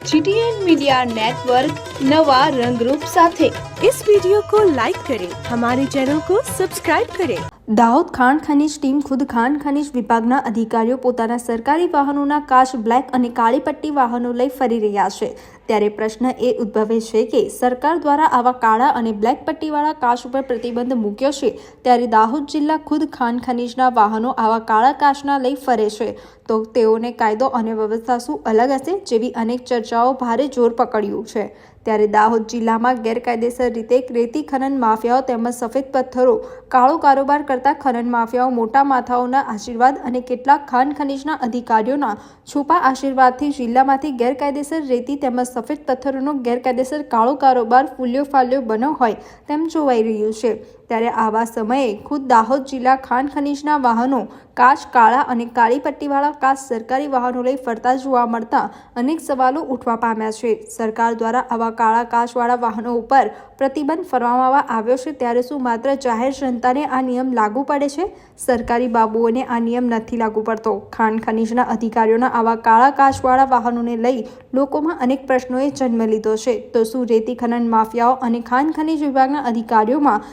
GTN media network नवा रंगरूप સાથે इस वीडियो को लाइक करें हमारे चैनल को सब्सक्राइब करें દાહોદ ખાણ ખનીજ ટીમ ખુદ ખાણ ખનીજ વિભાગના અધિકારીઓ પોતાના સરકારી વાહનોના કાચ બ્લેક અને કાળી પટ્ટી વાહનો લઈ ફરી રહ્યા છે ત્યારે પ્રશ્ન એ ઉદ્ભવે છે કે સરકાર દ્વારા આવા કાળા અને બ્લેક પટ્ટીવાળા કાચ ઉપર પ્રતિબંધ મૂક્યો છે, ત્યારે દાહોદ જિલ્લા ખુદ ખાન ખનીજના વાહનો આવા કાળા કાચના લઈ ફરે છે. તો તેઓને કાયદો અને વ્યવસ્થા શું અલગ હશે જેવી અનેક ચર્ચાઓ ભારે જોર પકડ્યું છે. ત્યારે દાહોદ જિલ્લામાં ગેરકાયદેસર રીતે રેતી ખનન માફિયાઓ તેમજ સફેદ પથ્થરો, કાળો કારોબાર કરતા ખનન માફિયાઓ, મોટા માથાઓના આશીર્વાદ અને કેટલાક ખાન ખનીજના અધિકારીઓના છુપા આશીર્વાદથી જિલ્લામાંથી ગેરકાયદેસર રેતી તેમજ સફેદ પથ્થરોનો ગેરકાયદેસર કાળો કારોબાર ફૂલ્યો ફાલ્યો બન્યો હોય તેમ જોવાઈ રહ્યું છે. ત્યારે આવા સમયે ખુદ દાહોદ જિલ્લા ખાંડ ખનીજના વાહનો, કાચ કાળા અને કાળી પટ્ટીવાળા કાચ સરકારી વાહનો લઈ ફરતા જોવા મળતા અનેક સવાલો ઉઠવા પામ્યા છે. સરકાર દ્વારા આવા કાળા કાચવાળા વાહનો ઉપર પ્રતિબંધ ફરવામાં આવ્યો છે ત્યારે શું માત્ર જાહેર જનતાને આ નિયમ લાગુ પડે છે? સરકારી બાબુઓને આ નિયમ નથી લાગુ પડતો. ખાંડ ખનીજના અધિકારીઓના આવા કાળા કાચવાળા વાહનોને લઈ લોકોમાં અનેક પ્રશ્નોએ જન્મ લીધો છે. તો શું રેતી ખનન માફિયાઓ અને ખાન ખનીજ વિભાગના અધિકારીઓમાં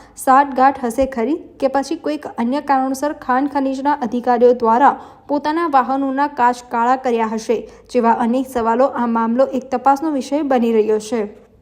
સાઠગાંઠ હશે ખરી કે પછી કોઈક અન્ય કારણોસર ખાન ખનીજના અધિકારીઓ દ્વારા પોતાના વાહનોના કાચ કાળા કર્યા હશે જેવા અનેક સવાલો આ મામલો એક તપાસનો વિષય બની રહ્યો છે.